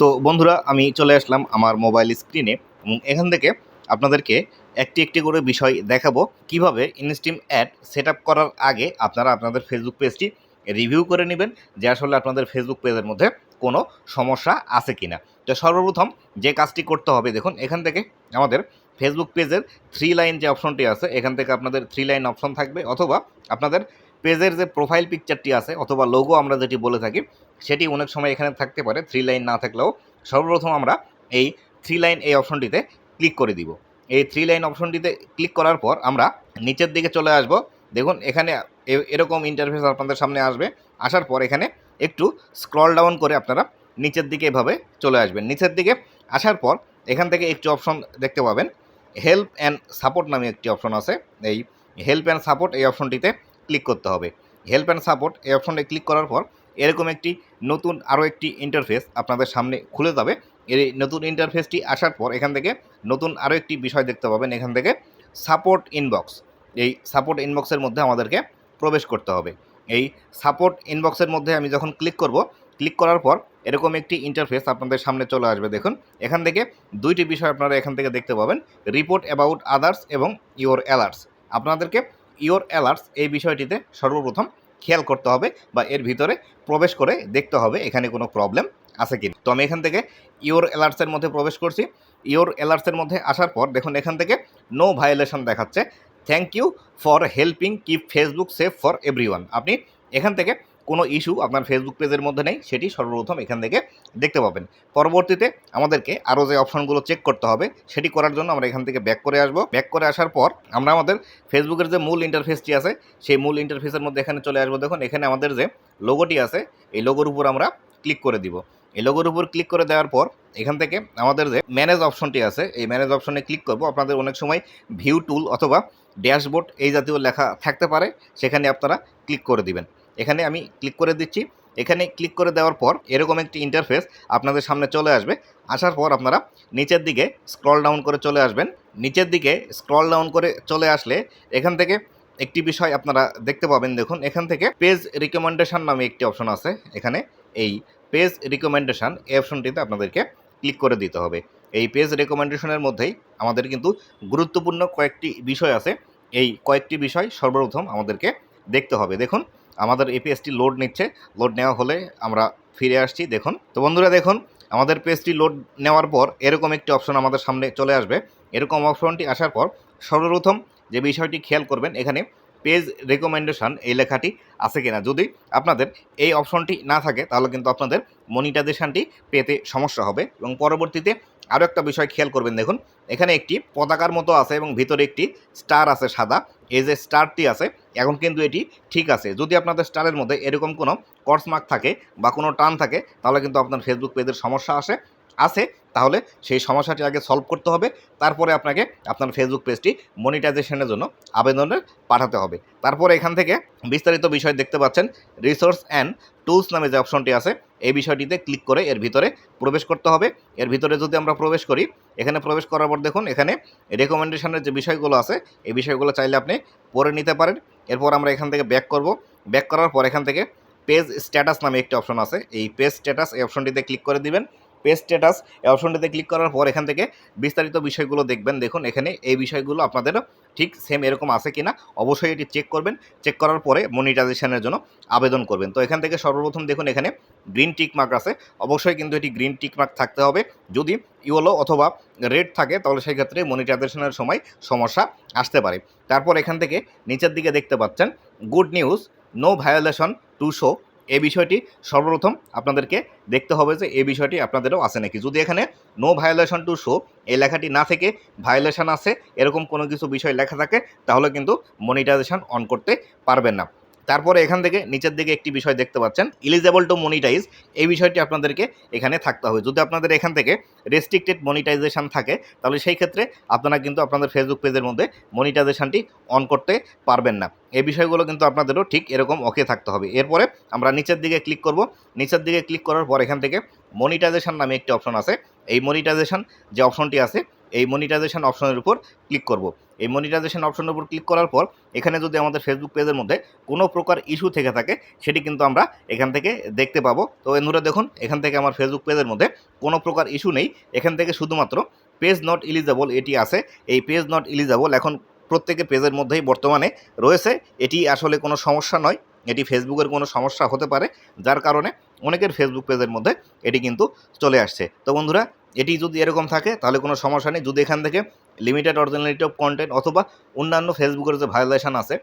তো বন্ধুরা, আমি চলে আসলাম আমার মোবাইল স্ক্রিনে এবং এখান থেকে আপনাদেরকে একটি একটি করে বিষয় দেখাবো। কীভাবে ইনস্টিম অ্যাড সেট করার আগে আপনারা আপনাদের ফেসবুক পেজটি রিভিউ করে নেবেন, যে আসলে আপনাদের ফেসবুক পেজের মধ্যে কোনো সমস্যা আছে কিনা। তো সর্বপ্রথম যে কাজটি করতে হবে, দেখুন, এখান থেকে আমাদের ফেসবুক পেজের থ্রি লাইন যে অপশনটি আছে, এখান থেকে আপনাদের থ্রি লাইন অপশন থাকবে, অথবা আপনাদের পেজের যে প্রোফাইল পিকচারটি আছে, অথবা লোগো আমরা যেটি বলে থাকি সেটি অনেক সময় এখানে থাকতে পারে থ্রি লাইন না থাকলেও। সর্বপ্রথম আমরা এই থ্রি লাইন এই অপশনটিতে ক্লিক করে দিব। এই থ্রি লাইন অপশনটিতে ক্লিক করার পর আমরা নিচের দিকে চলে আসব। দেখুন, এখানে এরকম ইন্টারফেস আপনাদের সামনে আসবে। আসার পর এখানে একটু স্ক্রল ডাউন করে আপনারা নিচের দিকে এভাবে চলে আসবেন। নিচের দিকে আসার পর এখান থেকে একটি অপশন দেখতে পাবেন। হেল্প অ্যান্ড সাপোর্ট নামে একটি অপশন আছে। এই হেল্প অ্যান্ড সাপোর্ট এই অপশনটিতে ক্লিক করতে হবে। হেল্প অ্যান্ড সাপোর্ট এই অপশনে ক্লিক করার পর এরকম একটি নতুন আরও একটি ইন্টারফেস আপনাদের সামনে খুলে যাবে। এই নতুন ইন্টারফেসটি আসার পর এখান থেকে নতুন আরও একটি বিষয় দেখতে পাবেন। এখান থেকে সাপোর্ট ইনবক্স এই সাপোর্ট ইনবক্সের মধ্যে আমাদেরকে প্রবেশ করতে হবে। এই সাপোর্ট ইনবক্সের মধ্যে আমি যখন ক্লিক করব ক্লিক করার পর এরকম একটি ইন্টারফেস আপনাদের সামনে চলে আসবে। দেখুন, এখান থেকে দুইটি বিষয় আপনারা এখান থেকে দেখতে পাবেন। রিপোর্ট অ্যাবাউট আদার্স এবং ইওর অ্যালার্টস আপনাদেরকে ইওর অ্যালার্টস এই বিষয়টিতে সর্বপ্রথম খেয়াল করতে হবে বা এর ভিতরে প্রবেশ করে দেখতে হবে এখানে কোনো প্রবলেম আছে কি তো আমি এখান থেকে ইওর অ্যালার্টসের মধ্যে প্রবেশ করছি। ইওর অ্যালার্টসের মধ্যে আসার পর দেখুন এখান থেকে নো ভায়োলেশন দেখাচ্ছে। Thank you for helping keep Facebook safe for every আপনি এখান থেকে কোনো ইস্যু আপনার ফেসবুক পেজের মধ্যে নেই, সেটি সর্বপ্রথম এখান থেকে দেখতে পাবেন। পরবর্তীতে আমাদেরকে আরও যে অপশনগুলো চেক করতে হবে, সেটি করার জন্য আমরা এখান থেকে ব্যাক করে আসব। ব্যাক করে আসার পর আমরা আমাদের ফেসবুকের যে মূল ইন্টারফেসটি আছে, সেই মূল ইন্টারফেসের মধ্যে এখানে চলে আসব। দেখুন, এখানে আমাদের যে লোগোটি আছে, এই লোগোর উপর আমরা ক্লিক করে দিব। এই লোগোর উপর ক্লিক করে দেওয়ার পর এখান থেকে আমাদের যে ম্যানেজ অপশনটি আছে, এই ম্যানেজ অপশনে ক্লিক করব। আপনাদের অনেক সময় ভিউ টুল অথবা ড্যাশবোর্ড এই জাতীয় লেখা থাকতে পারে, সেখানে আপনারা ক্লিক করে দিবেন। এখানে আমি ক্লিক করে দিচ্ছি। এখানে ক্লিক করে দেওয়ার পর এরকম একটি ইন্টারফেস আপনাদের সামনে চলে আসবে। আসার পর আপনারা নিচের দিকে স্ক্রল ডাউন করে চলে আসবেন। নিচের দিকে স্ক্রল ডাউন করে চলে আসলে এখান থেকে একটি বিষয় আপনারা দেখতে পাবেন। দেখুন, এখান থেকে পেজ রিকমেন্ডেশন নামে একটি অপশন আছে। এখানে এই পেজ রিকমেন্ডেশন এই অপশনটিতে আপনাদেরকে ক্লিক করে দিতে হবে। এই পেজ রেকমেন্ডেশনের মধ্যেই আমাদের কিন্তু গুরুত্বপূর্ণ কয়েকটি বিষয় আছে। এই কয়েকটি বিষয় সর্বপ্রথম আমাদেরকে দেখতে হবে। দেখুন আমাদের পেজটি লোড নিচ্ছে। লোড নেওয়া হলে আমরা ফিরে আসছি, দেখুন। তো বন্ধুরা, দেখুন, আমাদের পেজটি লোড নেওয়ার পর এরকম একটি অপশন আমাদের সামনে চলে আসবে। এরকম অপশনটি আসার পর সর্বপ্রথম যে বিষয়টি খেয়াল করবেন, এখানে পেজ রেকমেন্ডেশন এই লেখাটি আছে কিনা। যদি আপনাদের এই অপশনটি না থাকে, তাহলে কিন্তু আপনাদের মনিটাইজেশনটি পেতে সমস্যা হবে। এবং পরবর্তীতে আরও একটা বিষয় খেয়াল করবেন, দেখুন, এখানে একটি পতাকার মতো আছে এবং ভিতরে একটি স্টার আছে সাদা। এই যে স্টারটি আছে, এখন কিন্তু এটি ঠিক আছে। যদি আপনাদের স্টারের মধ্যে এরকম কোনো কর্স মার্ক থাকে বা কোনো টান থাকে, তাহলে কিন্তু আপনার ফেসবুক পেজের সমস্যা আসে। আছে, তাহলে সেই সমস্যাটি আগে সলভ করতে হবে। তারপরে আপনাকে আপনার ফেসবুক পেজটি মনিটাইজেশনের জন্য আবেদনের পাঠাতে হবে। তারপরে এখান থেকে বিস্তারিত বিষয় দেখতে পাচ্ছেন রিসোর্স অ্যান্ড টুলস নামে যে অপশনটি আছে এই বিষয়টিতে ক্লিক করে এর ভিতরে প্রবেশ করতে হবে। এর ভিতরে যদি আমরা প্রবেশ করি, এখানে প্রবেশ করার পর দেখুন, এখানে রেকমেন্ডেশনের যে বিষয়গুলো আছে, এই বিষয়গুলো চাইলে আপনি পড়ে নিতে পারেন। এরপর আমরা এখান থেকে ব্যাক করব। ব্যাক করার পর এখান থেকে পেজ স্ট্যাটাস নামে একটি অপশন আছে। এই পেজ স্ট্যাটাস এই অপশনটিতে ক্লিক করে দিবেন। পেজ স্ট্যাটাস, এই অপশনটিতে ক্লিক করার পর এখান থেকে বিস্তারিত বিষয়গুলো দেখবেন। দেখুন, এখানে এই বিষয়গুলো আপনাদেরও ঠিক সেম এরকম আছে কি না অবশ্যই এটি চেক করবেন। চেক করার পরে মনিটাইজেশনের জন্য আবেদন করবেন। তো এখান থেকে সর্বপ্রথম দেখুন, এখানে গ্রিন টিক মার্ক আছে। অবশ্যই কিন্তু এটি গ্রিন টিক মার্ক থাকতে হবে। যদি ইয়েলো অথবা রেড থাকে, তাহলে সেই ক্ষেত্রে মনিটাইজেশনের সময় সমস্যা আসতে পারে। তারপর এখান থেকে নিচের দিকে দেখতে পাচ্ছেন good news no violation to show এই বিষয়টি সর্বপ্রথম আপনাদেরকে দেখতে হবে যে এই বিষয়টি আপনাদেরও আছে নাকি। যদি এখানে নো ভায়োলেশন টু শো এই লেখাটি না থেকে ভায়োলেশন আছে, এরকম কোনো কিছু বিষয় লেখা থাকে, তাহলে কিন্তু মনিটাইজেশন অন করতে পারবেন না। তারপরে এখান থেকে নিচের দিকে একটি বিষয় দেখতে পাচ্ছেন ইলিজেবল টু মনিটাইজ এই বিষয়টি আপনাদেরকে এখানে থাকতে হবে। যদি আপনাদের এখান থেকে রেস্ট্রিক্টেড মনিটাইজেশন থাকে, তাহলে সেই ক্ষেত্রে আপনারা কিন্তু আপনাদের ফেসবুক পেজের মধ্যে মনিটাইজেশনটি অন করতে পারবেন না। এই বিষয়গুলো কিন্তু আপনাদেরও ঠিক এরকম ওকে থাকতে হবে। এরপরে আমরা নিচের দিকে ক্লিক করব। নিচের দিকে ক্লিক করার পর এখান থেকে মনিটাইজেশন নামে একটি অপশন আছে। এই মনিটাইজেশন যে অপশনটি আছে, এই মনিটাইজেশন অপশনের উপর ক্লিক করব। এই মনিটাইজেশন অপশনের উপর ক্লিক করার পর, এখানে যদি আমাদের ফেসবুক পেজের মধ্যে কোনো প্রকার ইস্যু থেকে থাকে, সেটি কিন্তু আমরা এখান থেকে দেখতে পাবো। তো বন্ধুরা দেখুন, এখান থেকে আমার ফেসবুক পেজের মধ্যে কোনো প্রকার ইস্যু নেই। এখান থেকে শুধুমাত্র পেজ নট ইলিজেবল এটি আছে। এই পেজ নট ইলিজেবল এখন প্রত্যেকের পেজের মধ্যেই বর্তমানে রয়েছে। এটি আসলে কোনো সমস্যা নয়। এটি ফেসবুকের কোনো সমস্যা হতে পারে। যার কারণে অনেকের ফেসবুক পেজের মধ্যে এটি কিন্তু চলে আসছে। তো বন্ধুরা, এটি যদি এরকম থাকে, তাহলে কোনো সমস্যা নেই। যদি এখান থেকে লিমিটেড অরিজিনালিটি অফ কন্টেন্ট অথবা অন্যান্য ফেসবুকের যে ভায়োলেশন আছে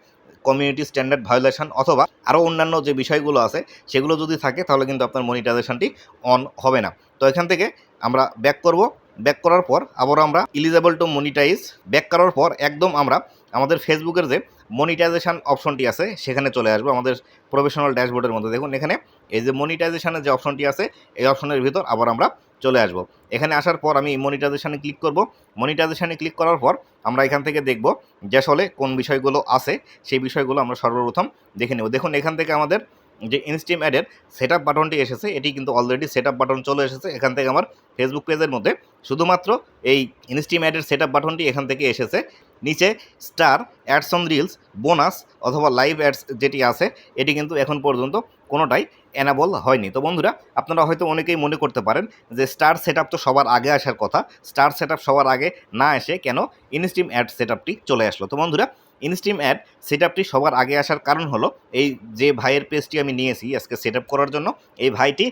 কমিউনিটি স্ট্যান্ডার্ড ভায়োলেশন অথবা আরও অন্যান্য যে বিষয়গুলো আছে, সেগুলো যদি থাকে, তাহলে কিন্তু আপনার মনিটাইজেশনটি অন হবে না। তো এখান থেকে আমরা ব্যাক করব। ব্যাক করার পর আবার আমরা ইলিজেবল টু মনিটাইজ ব্যাক করার পর একদম আমরা আমাদের ফেসবুকের যে মনিটাইজেশান অপশনটি আছে, সেখানে চলে আসব আমাদের প্রফেশনাল ড্যাশবোর্ডের মধ্যে। দেখুন, এখানে এই যে মনিটাইজেশানের যে অপশনটি আছে, এই অপশনের ভিতর আবার আমরা চলে আসব। এখানে আসার পর আমি মনিটাইজেশানে ক্লিক করব। মনিটাইজেশানে ক্লিক করার পর আমরা এখান থেকে দেখব যে আসলে কোন বিষয়গুলো আছে, সেই বিষয়গুলো আমরা সর্বপ্রথম দেখে নেব। দেখুন, এখান থেকে আমাদের যে ইনস্টিম অ্যাডের সেট আপ বাটনটি এসেছে, এটি কিন্তু অলরেডি সেট আপ বাটন চলে এসেছে। এখান থেকে আমার ফেসবুক পেজের মধ্যে শুধুমাত্র এই ইনস্টিম অ্যাডের সেট আপ বাটনটি এখান থেকে এসেছে। নিচে star ads on reels bonus অথবা লাইভ অ্যাডস যেটি আছে, এটি কিন্তু এখন পর্যন্ত কোনোটাই অ্যানাবল হয়নি। তো বন্ধুরা, আপনারা হয়তো অনেকেই মনে করতে পারেন যে স্টার সেট তো সবার আগে আসার কথা। স্টার সেট সবার আগে না এসে কেন ইনস্টিম অ্যাড সেট চলে আসলো? তো বন্ধুরা ইনস্টিম অ্যাড সেট সবার আগে আসার কারণ হলো এই যে ভাইয়ের পেজটি আমি নিয়েছি আজকে সেট করার জন্য, এই ভাইটি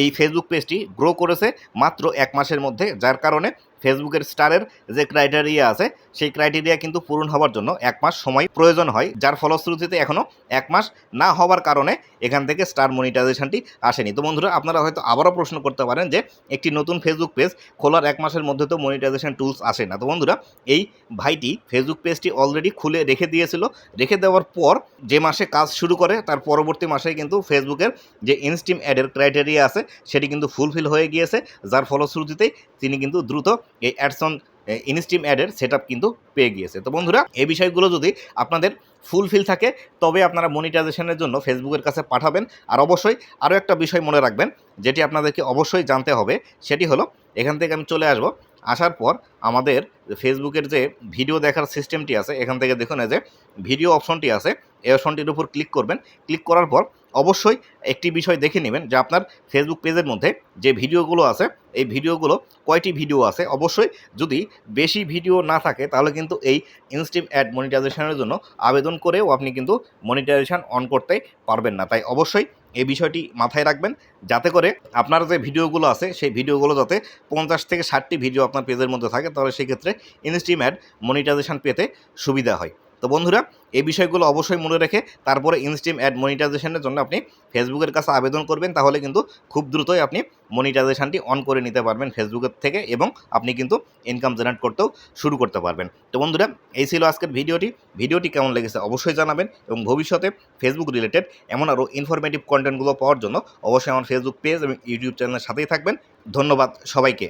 এই ফেসবুক পেজটি গ্রো করেছে মাত্র এক মাসের মধ্যে, যার কারণে ফেসবুকের স্টারের যে ক্রাইটেরিয়া আছে, সেই ক্রাইটেরিয়া কিন্তু পূরণ হওয়ার জন্য এক মাস সময় প্রয়োজন হয়, যার ফলশ্রুতিতে এখনও এক মাস না হওয়ার কারণে এখান থেকে স্টার মনিটাইজেশনটি আসেনি। তো বন্ধুরা, আপনারা হয়তো আবারও প্রশ্ন করতে পারেন যে, একটি নতুন ফেসবুক পেজ খোলার এক মাসের মধ্যে তো মনিটাইজেশন টুলস আসে না। তো বন্ধুরা, এই ভাইটি ফেসবুক পেজটি অলরেডি খুলে রেখে দিয়েছিল। রেখে দেওয়ার পর যে মাসে কাজ শুরু করে, তার পরবর্তী মাসে কিন্তু ফেসবুকের যে ইনস্টিম অ্যাডের ক্রাইটেরিয়া আছে, সেটি কিন্তু ফুলফিল হয়ে গিয়েছে, যার ফলশ্রুতিতেই তিনি কিন্তু দ্রুত এই অ্যাডসন ইনস্টিম অ্যাডের সেট কিন্তু পেয়ে গিয়েছে। তো বন্ধুরা, এই বিষয়গুলো যদি আপনাদের ফুলফিল থাকে, তবে আপনারা মনিটাইজেশনের জন্য ফেসবুকের কাছে পাঠাবেন। আর অবশ্যই আরও একটা বিষয় মনে রাখবেন, যেটি আপনাদেরকে অবশ্যই জানতে হবে, সেটি হলো, এখান থেকে আমি চলে আসব। আসার পর আমাদের ফেসবুকের যে ভিডিও দেখার সিস্টেমটি আছে, এখান থেকে দেখুন যে ভিডিও অপশনটি আছে। এই অপশনটির উপর ক্লিক করবেন। ক্লিক করার পর অবশ্যই একটি বিষয় দেখে নেবেন যে আপনার ফেসবুক পেজের মধ্যে যে ভিডিওগুলো আছে, এই ভিডিওগুলো কয়টি ভিডিও আছে? অবশ্যই যদি বেশি ভিডিও না থাকে, তাহলে কিন্তু এই ইনস্টিম অ্যাড মনিটাইজেশনের জন্য আবেদন করেও আপনি কিন্তু মনিটাইজেশন অন করতে পারবেন না। তাই অবশ্যই এই বিষয়টি মাথায় রাখবেন যাতে করে আপনার যে ভিডিওগুলো আছে, সেই ভিডিওগুলো যাতে পঞ্চাশ থেকে ষাটটি ভিডিও আপনার পেজের মধ্যে থাকে, তাহলে সেক্ষেত্রে ইনস্টিম অ্যাড মনিটাইজেশন পেতে সুবিধা হয়। তো বন্ধুরা, এই বিষয়গুলো অবশ্যই মনে রেখে তারপরে ইনস্টিম অ্যাড মনিটাইজেশনের জন্য আপনি ফেসবুকের কাছে আবেদন করবেন, তাহলে কিন্তু খুব দ্রুতই আপনি মনিটাইজেশনটি অন করে নিতে পারবেন ফেসবুকের থেকে এবং আপনি কিন্তু ইনকাম জেনারেট করতেও শুরু করতে পারবেন। তো বন্ধুরা, এই ছিল আজকের ভিডিওটি। ভিডিওটি কেমন লেগেছে অবশ্যই জানাবেন এবং ভবিষ্যতে ফেসবুক রিলেটেড এমন আরও ইনফরমেটিভ কন্টেন্টগুলো পাওয়ার জন্য অবশ্যই আমার ফেসবুক পেজ এবং ইউটিউব চ্যানেলের সাথেই থাকবেন। ধন্যবাদ সবাইকে।